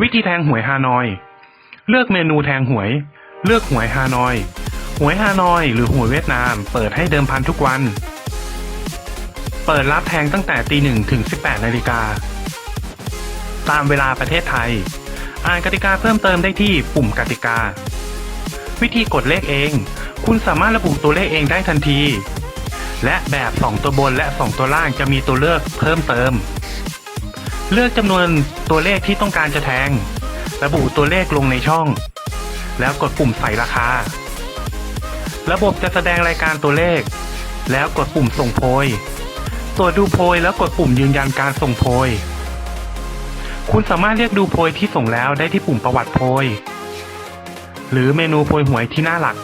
วิธีแทงหวยฮานอย เลือกเมนูแทงหวย เลือกหวยฮานอย หวยฮานอย หรือหวยเวียดนาม เปิดให้เดิมพันทุกวัน เปิดรับแทงตั้งแต่ตีหนึ่งถึง 18นาฬิกา ตามเวลาประเทศไทย อ่านกติกาเพิ่มเติมได้ที่ปุ่มกติกา วิธีกดเลขเอง คุณสามารถระบุตัวเลขเองได้ทันที และแบบ 2 ตัวบนและ 2 ตัวล่างจะมีตัวเลือกเพิ่มเติม เลือกจำนวนตัวเลขที่ต้องการจะแทง ระบุตัวเลขลงในช่อง แล้วกดปุ่มใส่ราคา ระบบจะแสดงรายการตัวเลข แล้วกดปุ่มส่งโพย ตรวจดูโพยแล้วกดปุ่มยืนยันการส่งโพย คุณสามารถเรียกดูโพยที่ส่งแล้วได้ที่ปุ่มประวัติโพย หรือเมนูโพยหวยที่หน้าหลัก